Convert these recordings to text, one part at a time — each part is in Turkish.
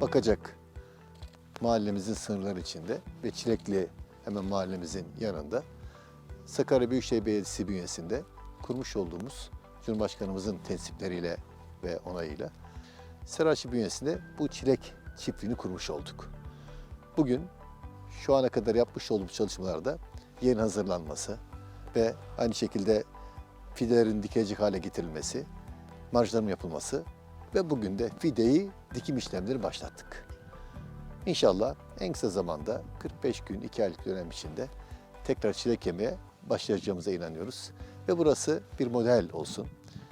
Akacak mahallemizin sınırları içinde ve Çilekli hemen mahallemizin yanında Sakarya Büyükşehir Belediyesi bünyesinde kurmuş olduğumuz Cumhurbaşkanımızın tensipleriyle ve onayıyla Seraçi bünyesinde bu çilek çiftliğini kurmuş olduk. Bugün şu ana kadar yapmış olduğumuz çalışmalarda yerin hazırlanması ve aynı şekilde fidelerin dikecek hale getirilmesi, marjların yapılması ve bugün de fideyi dikim işlemleri başlattık. İnşallah en kısa zamanda 45 gün, 2 aylık dönem içinde tekrar çilek yemeye başlayacağımıza inanıyoruz. Ve burası bir model olsun.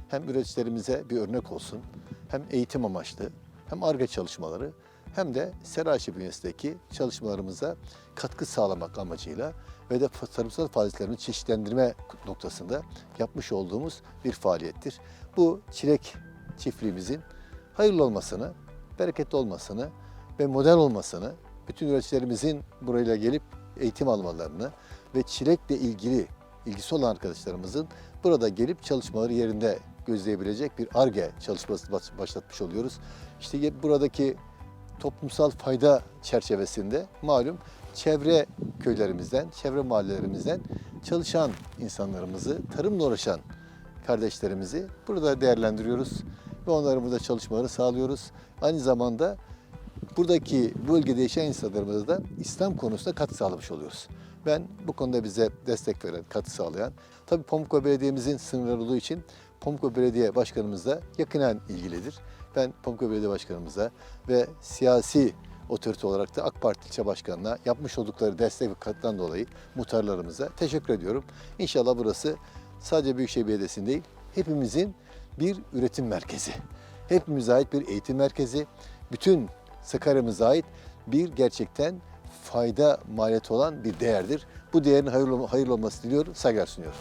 Hem üreticilerimize bir örnek olsun, hem eğitim amaçlı, hem ARGE çalışmaları, hem de Seraçi bünyesindeki çalışmalarımıza katkı sağlamak amacıyla ve de tarımsal faaliyetlerini çeşitlendirme noktasında yapmış olduğumuz bir faaliyettir. Bu çilek çiftliğimizin hayırlı olmasını, bereketli olmasını ve model olmasını, bütün üreticilerimizin burayla gelip eğitim almalarını ve çilekle ilgili ilgisi olan arkadaşlarımızın burada gelip çalışmaları yerinde gözleyebilecek bir ARGE çalışması baş- başlatmış oluyoruz. İşte buradaki toplumsal fayda çerçevesinde malum çevre köylerimizden, çevre mahallelerimizden çalışan insanlarımızı, tarımla uğraşan kardeşlerimizi burada değerlendiriyoruz ve onların burada çalışmaları sağlıyoruz. Aynı zamanda buradaki bölgede yaşayan insanlarımıza da İslam konusunda katkı sağlamış oluyoruz. Ben bu konuda bize destek veren, katkı sağlayan, tabii Pamukkale Belediye'mizin sınırları olduğu için Pamukkale Belediye Başkanımızla yakinen ilgilidir. Ben Pamukkale Belediye Başkanımıza ve siyasi otorite olarak da AK Parti ilçe başkanına yapmış oldukları destek ve katkıdan dolayı muhtarlarımıza teşekkür ediyorum. İnşallah burası sadece Büyükşehir Belediyesi'nin değil, hepimizin bir üretim merkezi. Hepimize ait bir eğitim merkezi. Bütün Sakarya'mıza ait bir gerçekten fayda maliyeti olan bir değerdir. Bu değerin hayırlı, hayırlı olması diliyor, saygılar sunuyorum.